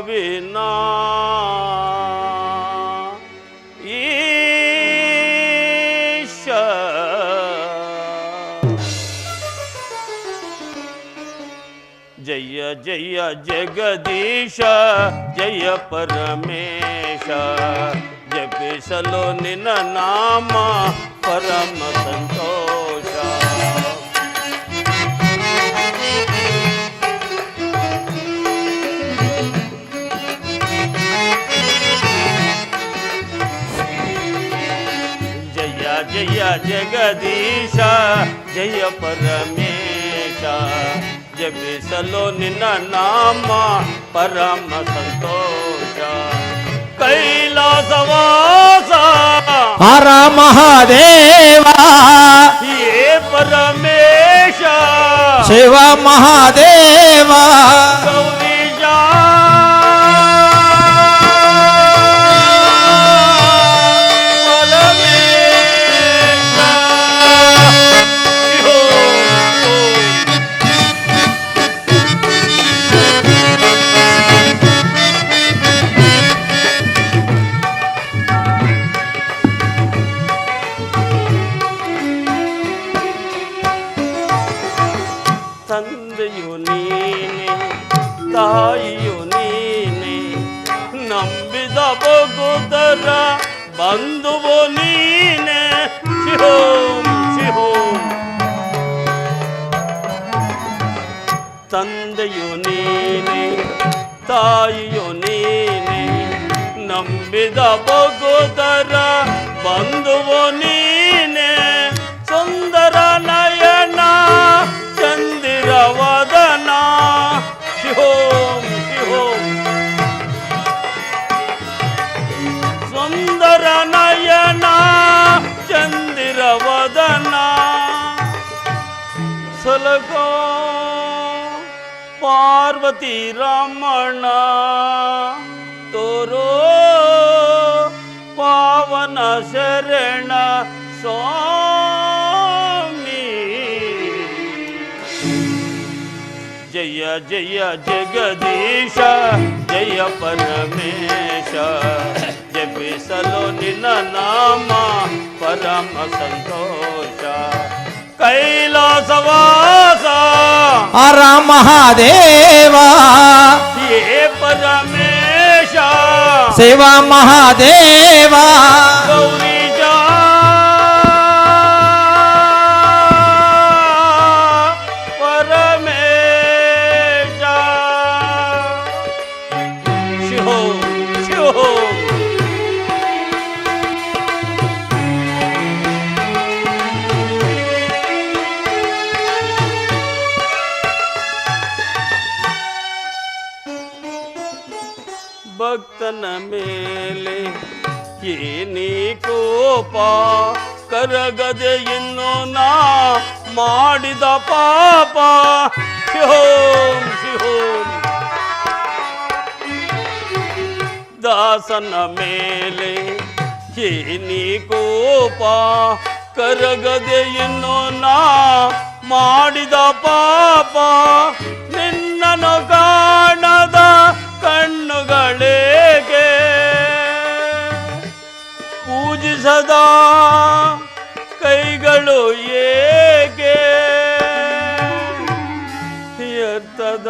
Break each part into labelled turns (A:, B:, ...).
A: विना ईश। जय जय जगदीश जय परमेश। जपिसलो निन नाम परम सन्तोष जय जगदीश जय परमेश। सलो निना
B: नाम परम
A: संतोष। कैलासवासा
B: हर महादेवा।
A: ये परमेश। शिव महादेवा। ತಂದೆಯು ನೀನೆ, ತಾಯಿಯು ನೀನೆ, ನಂಬಿದ ಬಗುದರ ಬಂಧುವು ನೀನೆ. ಶಿಹೋಂ ಶಿಹೋಂ. ತಂದೆಯು ನೀನೆ, ತಾಯಿಯು ನೀನೆ, ನಂಬಿದ ಬಗುದರ ಬಂಧುವು ನೀನೆ. ಸುಂದರ ನಯನ ಚಂದಿರ ವದನ ಸಲಗೋ ಪಾರ್ವತಿ ರಮಣ. ತೋರೋ ಪಾವನ ಶರಣ ಸ್ವಾಮಿ. ಜಯ ಜಯ ಜಗದೀಶ, ಜಯ ಪರಮೇಶ. ನಿನ್ನ ನಾಮ ಪರಮ ಸಂತೋಷ ಕೈಲಾಸವಾಸ
B: ಹರ ಮಹಾದೇವ
A: ಹೇ ಪರಮೇಶ
B: ಶಿವ ಮಹಾದೇವ
A: ಗೌರೀಶ ಪರಮೇಶ ಭಕ್ತನ ಮೇಲೆ ಏನೇ ಕೋಪ ಕರಗದೆ ಇನ್ನು ನಾ ಮಾಡಿದ ಪಾಪ. ಶಿಹೋಂ ಶಿಹೋಂ ದಾಸನ ಮೇಲೆ ಏನೇ ಕೋಪ ಕರಗದೆ ಇನ್ನು ನಾ ಮಾಡಿದ ಪಾಪ. ಪೂಜಿಸದ ಕೈಗಳು ಏಕೆ ಎತ್ತದ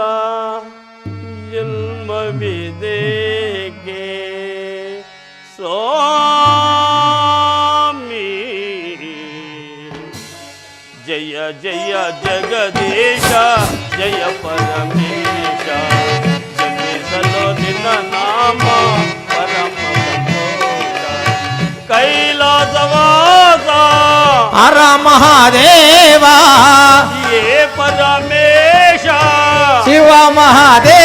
A: ಜನ್ಮವಿದೇಕೆ ಸ್ವಾಮಿ ಜಯ ಜಯ ಜಗದೀಶ ಜಯ ಪರಮೇಶ ಜಪಿಸಲು ನಿನ್ನ ನಾಮ
B: हर महादेवा।
A: ये परमेश
B: शिव महादेव।